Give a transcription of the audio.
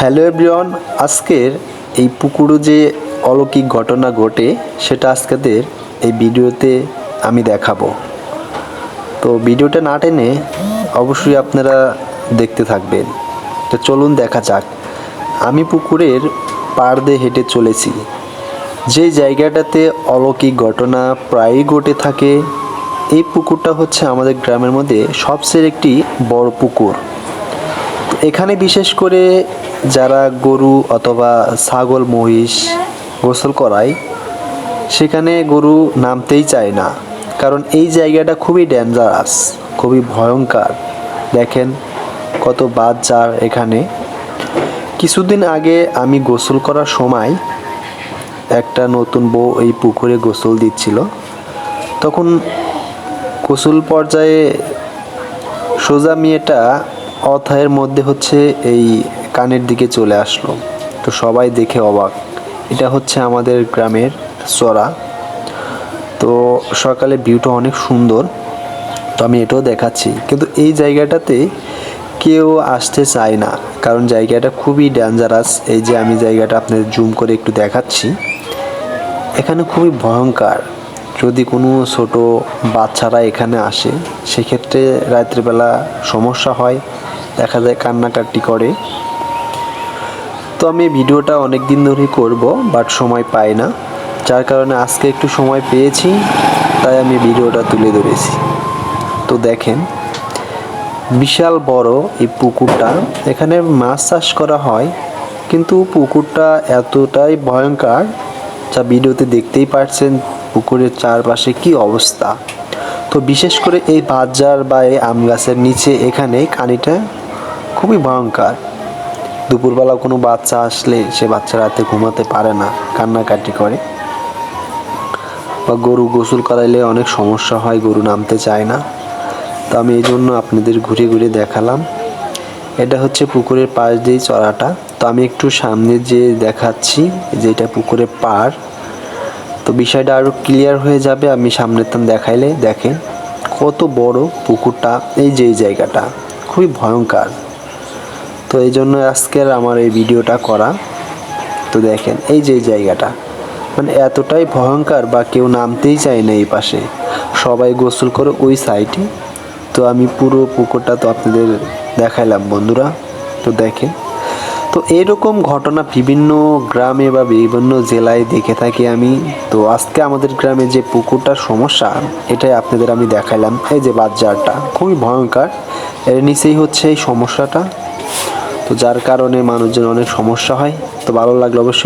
Hello everyone, আজকের এই পুকুরে যে অলৌকিক ঘটনা ঘটে, সেটা আজকেদের এই ভিডিওতে আমি দেখাবো। তো ভিডিওটা না টেনে অবশ্যই আপনারা দেখতে থাকবেন। তো চলুন দেখা যাক। আমি পুকুরের পাড় দিয়ে হেঁটে চলেছি। যে জায়গাটাতে অলৌকিক ঘটনা প্রায়ই ঘটে থাকে, এই পুকুরটা হচ্ছে আমাদের গ্রামের মধ্যে সবচেয়ে একটি বড় পুকুর। এখানে বিশেষ করে যারা গরু অথবা ছাগল, মহিষ গোসল করায়, সেখানে গরু নামতেই চায় না। কারণ এই জায়গাটা খুবই ডেঞ্জারাস খুবই ভয়ঙ্কর। দেখেন কত বাদ যার এখানে। কিছুদিন আগে আমি গোসল করার সময় একটা নতুন বউ এই পুকুরে গোসল দিচ্ছিল। তখন গোসল পর্যায়ে সোজা মেয়েটা অথায়ের মধ্যে হচ্ছে এই কানের দিকে চলে আসলো। তো সবাই দেখে অবাক। এটা হচ্ছে আমাদের গ্রামের চড়া। তো সকালে ভিউটা অনেক সুন্দর। তো আমি এটাও দেখাচ্ছি। কিন্তু এই জায়গাটাতে কেউ আসতে চায় না। কারণ জায়গাটা খুবই ডেঞ্জারাস এই যে আমি জায়গাটা আপনাদের জুম করে একটু দেখাচ্ছি। এখানে খুবই ভয়ঙ্কর। যদি কোনো ছোট বাচ্চারা এখানে আসে, সেক্ষেত্রে রাত্রিবেলা সমস্যা হয়। দেখা যায় কান্নাকাটি করে। তো আমি ভিডিওটা অনেক দিন ধরেই করব, বাট সময় পাই না। যার কারণে আজকে একটু সময় পেয়েছি, তাই আমি ভিডিওটা তুলে ধরেছি। তো দেখেন, বিশাল বড় এই পুকুরটা। এখানে মাছ চাষ করা হয়, কিন্তু পুকুরটা এতটাই ভয়ঙ্কর, যা ভিডিওতে দেখতেই পারছেন পুকুরের চারপাশে কি অবস্থা। তো বিশেষ করে এই বাজার বা এই আম গাছের নিচে এখানে কানিটা খুবই ভয়ঙ্কর। দুপুরবেলা কোনো বাচ্চা আসলে সে বাচ্চা রাতে ঘুমাতে পারে না, কান্নাকাটি করে। বা গরু গোসল করাইলে অনেক সমস্যা হয়, গরু নামতে চায় না। তো আমি এই জন্য আপনাদের ঘুরে ঘুরে দেখালাম। এটা হচ্ছে পুকুরের পাশ দিয়েই চড়াটা। তো আমি একটু সামনে যে দেখাচ্ছি, যে এটা পুকুরের পাড়, তো বিষয়টা আরও ক্লিয়ার হয়ে যাবে, আমি সামনের তাম দেখাইলে দেখেন। কত বড় পুকুরটা, এই যে জায়গাটা, খুবই ভয়ঙ্কর। তো এই জন্য আজকের আমার এই ভিডিওটা করা। তো দেখেন, এই যে জায়গাটা মানে এতটাই ভয়ঙ্কর বা কেউ নামতেই চায় না এই পাশে। সবাই গোসল করে ওই সাইডে। তো আমি পুরো পুকুরটা তো আপনাদের দেখাইলাম বন্ধুরা। তো দেখেন, তো এরকম ঘটনা বিভিন্ন গ্রামে বা বিভিন্ন জেলায় দেখে থাকি আমি। তো আজকে আমাদের গ্রামে যে পুকুরটার সমস্যা, এটাই আপনাদের আমি দেখাইলাম। এই যে বাজারটা, খুবই ভয়ঙ্কর। এর নিচেই হচ্ছে এই সমস্যাটা। তো যার কারণে মানুষজন অনেক সমস্যা হয়। তো ভালো লাগল অবশ্যই